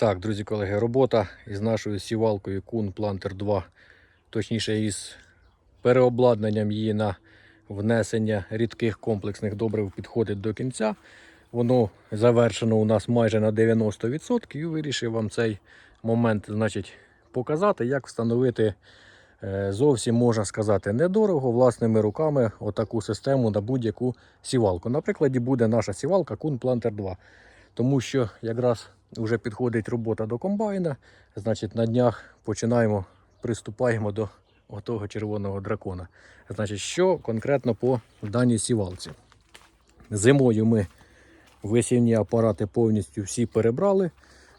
Так, друзі колеги, робота із нашою сівалкою Kun Planter 2, точніше із переобладнанням її на внесення рідких комплексних добрив підходить до кінця. Воно завершено у нас майже на 90% і вирішив вам цей момент значить, показати, як встановити е, зовсім можна сказати недорого власними руками отаку систему на будь-яку сівалку. На прикладі буде наша сівалка Kun Planter 2. Тому що якраз вже підходить робота до комбайна, значить на днях починаємо, приступаємо до того червоного дракона. Значить, що конкретно по даній сівалці? Зимою ми висівні апарати повністю всі перебрали,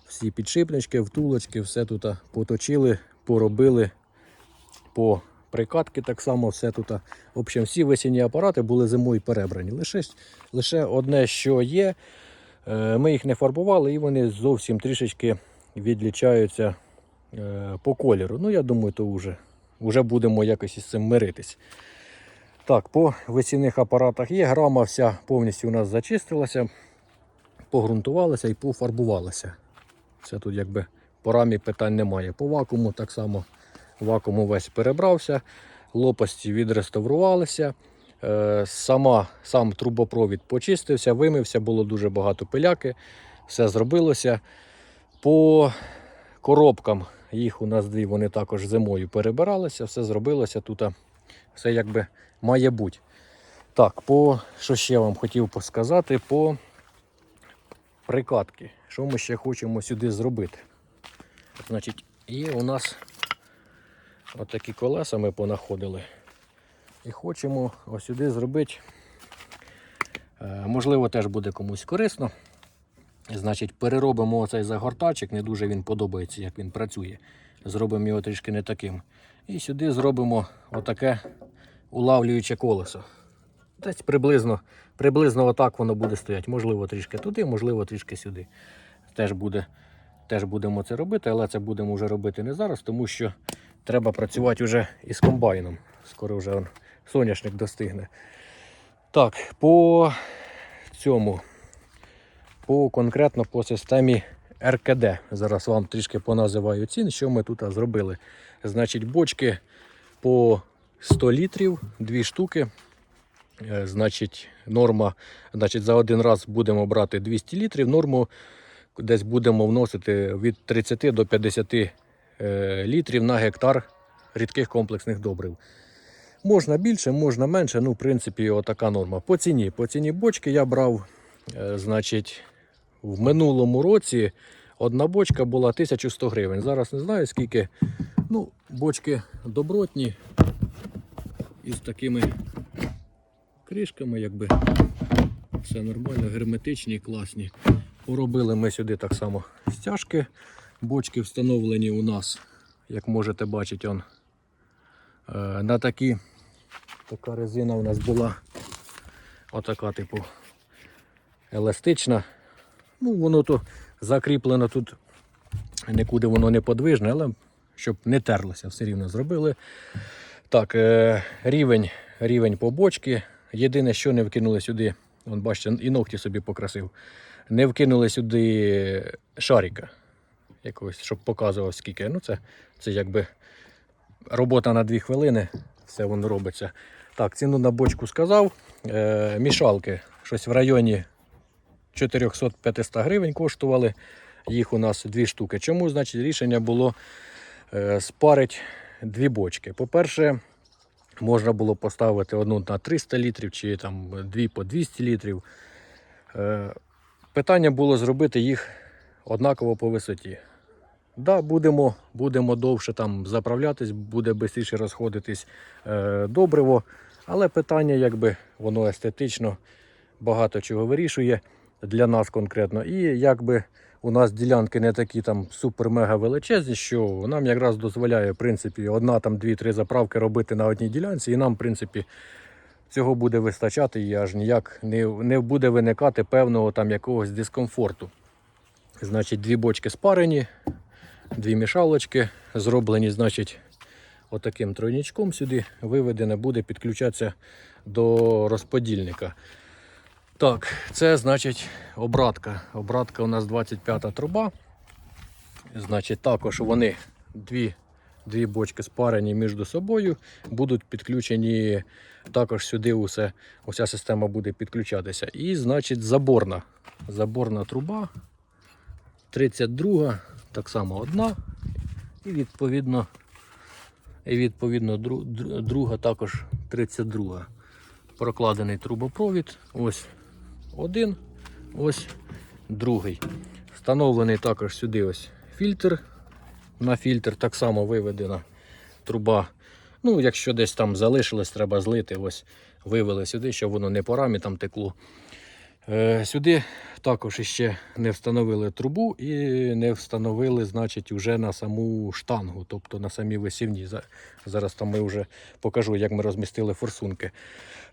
всі підшипнички, втулочки, все тут поточили, поробили по прикатки так само, все тут. В общем, всі висівні апарати були зимою перебрані. Лише, лише одне, що є, ми їх не фарбували і вони зовсім трішечки відлічаються е, по кольору. Ну, я думаю, то вже, вже будемо якось із цим миритись. Так, по висівних апаратах є. Грама вся повністю у нас зачистилася, погрунтувалася і пофарбувалася. Це тут якби по рамі питань немає. По вакууму так само вакуум увесь перебрався, лопасті відреставрувалися. Е, Сама, сам трубопровід почистився, вимився, було дуже багато пиляки, все зробилося. По коробкам їх у нас дві, вони також зимою перебиралися, все зробилося тут. Все якби має бути. Так, по що ще вам хотів сказати, по прикатки. Що ми ще хочемо сюди зробити? Значить, є у нас отакі колеса ми понаходили. І хочемо ось сюди зробити. е, Можливо, теж буде комусь корисно. Значить, переробимо оцей загортачик, не дуже він подобається, як він працює. Зробимо його трішки не таким. І сюди зробимо отаке улавлююче колесо. Десь приблизно, приблизно отак воно буде стояти. Можливо, трішки туди, можливо, трішки сюди. Теж, буде, теж будемо це робити, але це будемо вже робити не зараз, тому що треба працювати вже із комбайном. Скоро вже соняшник достигне. Так, по цьому, по конкретно по системі РКД. Зараз вам трішки поназиваю цін, що ми тут зробили. Значить, бочки по 100 літрів, дві штуки. Е, Значить, норма, значить, за один раз будемо брати 200 літрів. Норму десь будемо вносити від 30 до 50 е, літрів на гектар рідких комплексних добрив. Можна більше, можна менше, ну, в принципі, отака норма. По ціні. По ціні бочки я брав, е, значить, в минулому році одна бочка була 1100 гривень. Зараз не знаю скільки. Ну, бочки добротні із такими кришками, якби все нормально, герметичні, класні. Поробили ми сюди так само стяжки. Бочки встановлені у нас, як можете бачити, он, е, на такі. Така резина у нас була отака, типу, еластична. Ну, воно то закріплено тут, нікуди воно не подвижне, але щоб не терлося, все рівно зробили. Так, е, рівень, рівень по бочки. Єдине, що не вкинули сюди, вон, бачите, і ногті собі покрасив. Не вкинули сюди шарика якогось, щоб показував скільки. Ну, це, це якби робота на 2 хвилини, все воно робиться. Так, ціну на бочку сказав. Е, мішалки щось в районі 400-500 гривень коштували. Їх у нас дві штуки. Чому? Значить, рішення було е, спарити дві бочки. По-перше, можна було поставити одну на 300 літрів чи там дві по 200 літрів. Е, питання було зробити їх однаково по висоті. Да, будемо, будемо довше там заправлятись, буде швидше розходитись е, добриво. Але питання, якби воно естетично багато чого вирішує для нас конкретно. І якби у нас ділянки не такі там супер-мега величезні, що нам якраз дозволяє в принципі, одна там дві-три заправки робити на одній ділянці, і нам, в принципі, цього буде вистачати і аж ніяк не, не буде виникати певного там якогось дискомфорту. Значить, дві бочки спарені, дві мішалочки зроблені, значить, отаким тройничком сюди виведене буде підключатися до розподільника. Так, це значить обратка. Обратка у нас 25-та труба. Значить, також вони дві, дві бочки спарені між собою, будуть підключені також сюди усе, уся система буде підключатися. І, значить, заборна. Заборна труба 32, так само одна. І відповідно, і відповідно дру- дру- друга також 32. Прокладений трубопровід. Ось один, ось другий. Встановлений також сюди ось фільтр. На фільтр так само виведена труба. Ну, якщо десь там залишилось, треба злити. Ось вивели сюди, щоб воно не по рамі там текло. Е, сюди також ще не встановили трубу і не встановили, значить, вже на саму штангу, тобто на самі висівні. Зараз там ми вже покажу, як ми розмістили форсунки.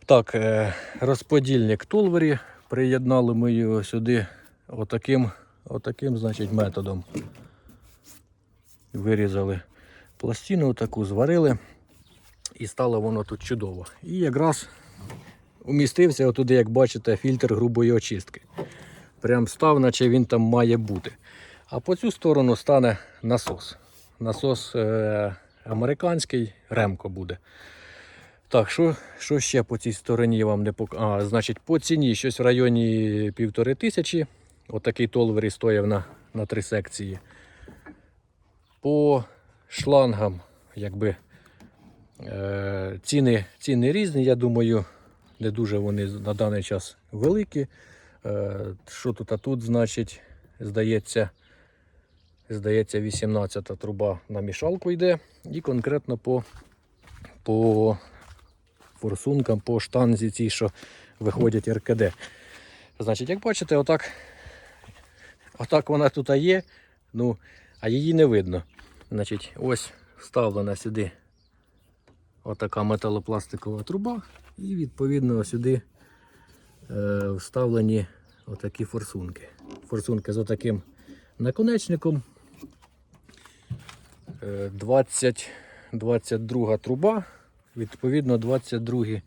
Так, е, розподільник Толвері. Приєднали ми його сюди отаким, отаким значить, методом. Вирізали пластину, таку зварили, і стало воно тут чудово. І якраз умістився отуди, як бачите, фільтр грубої очистки. Прям став, наче він там має бути. А по цю сторону стане насос. Насос е- американський, ремко буде. Так, що, що ще по цій стороні вам не пок... Значить, по ціні щось в районі півтори тисячі. Отакий толвері стояв на, на три секції. По шлангам, якби е, ціни, ціни різні, я думаю, не дуже вони на даний час великі. Е, що тут, а тут, значить, здається, здається, 18 труба на мішалку йде. І конкретно по, по форсункам, по штанзі цій, що виходять РКД. Значить, як бачите, отак, отак вона тут є, ну, а її не видно. Значить, ось вставлена сюди отака металопластикова труба, і відповідно сюди е, вставлені отакі форсунки. Форсунки з отаким наконечником. Е, 20, 22 труба, відповідно 22 е,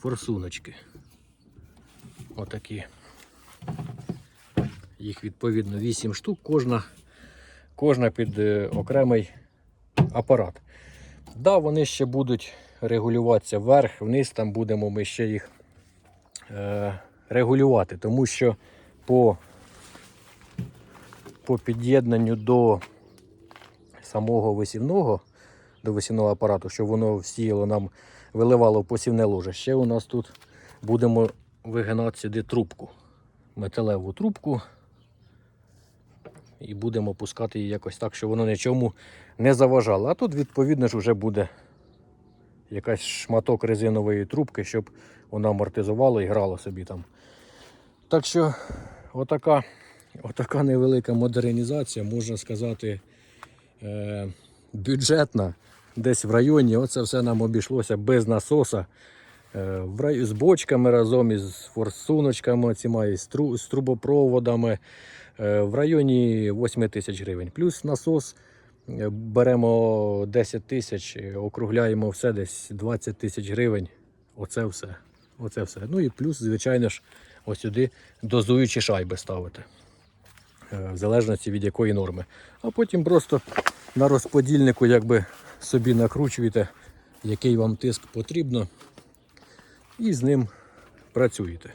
форсуночки. Отакі. Їх відповідно 8 штук, кожна, кожна під е, окремий апарат. Да, вони ще будуть регулюватися вверх, вниз, там будемо ми ще їх е, регулювати, тому що по, по під'єднанню до самого висівного, до висівного апарату, щоб воно всіяло нам виливало в посівне ложе. Ще у нас тут будемо вигинати сюди трубку, металеву трубку. І будемо пускати її якось так, щоб воно нічому не заважало. А тут, відповідно ж, вже буде якась шматок резинової трубки, щоб вона амортизувала і грала собі там. Так що, отака, отака невелика модернізація, можна сказати, е, бюджетна. Десь в районі. Оце все нам обійшлося без насоса. Е. З бочками разом із форсуночками, тру... з трубопроводами е, в районі 8 тисяч гривень. Плюс насос беремо 10 тисяч, округляємо все десь 20 тисяч гривень. Оце все. Оце все. Ну і плюс, звичайно ж, ось сюди дозуючі шайби ставити. Е, В залежності від якої норми. А потім просто на розподільнику якби собі накручуєте, який вам тиск потрібно, і з ним працюєте.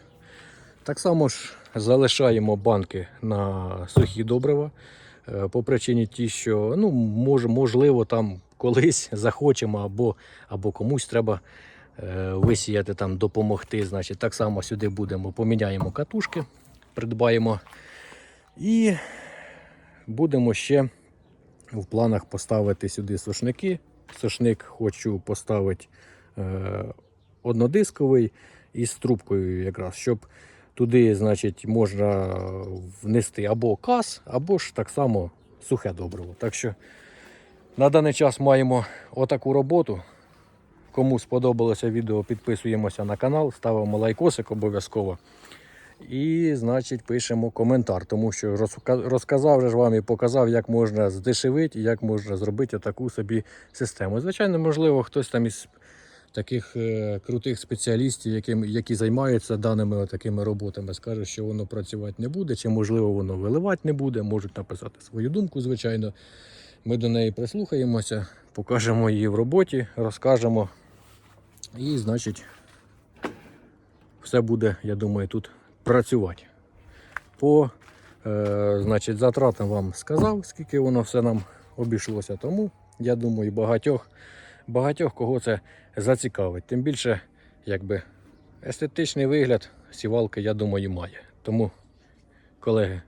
Так само ж залишаємо банки на сухі добрива. Е, По причині ті, що ну, мож, можливо, там колись захочемо, або, або комусь треба е, висіяти, там, допомогти. Значить, так само сюди будемо, поміняємо катушки, придбаємо. І будемо ще в планах поставити сюди сушники. Сушник хочу поставити е, однодисковий із трубкою, якраз, щоб туди, значить, можна внести або кас, або ж так само сухе добриво. Так що на даний час маємо отаку роботу. Кому сподобалося відео, підписуємося на канал, ставимо лайкосик обов'язково. І, значить, пишемо коментар, тому що розказав же вам і показав, як можна здешевити, як можна зробити таку собі систему. Звичайно, можливо, хтось там із таких е, крутих спеціалістів, яким, які займаються даними такими роботами, скажуть, що воно працювати не буде, чи можливо воно виливати не буде, можуть написати свою думку, звичайно. Ми до неї прислухаємося, покажемо її в роботі, розкажемо. І, значить, все буде, я думаю, тут працювати. По е, значить, затратам вам сказав, скільки воно все нам обійшлося. Тому я думаю, багатьох, багатьох кого це зацікавить. Тим більше, якби естетичний вигляд сівалки, я думаю, має. Тому, колеги,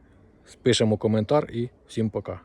спишемо коментар і всім пока.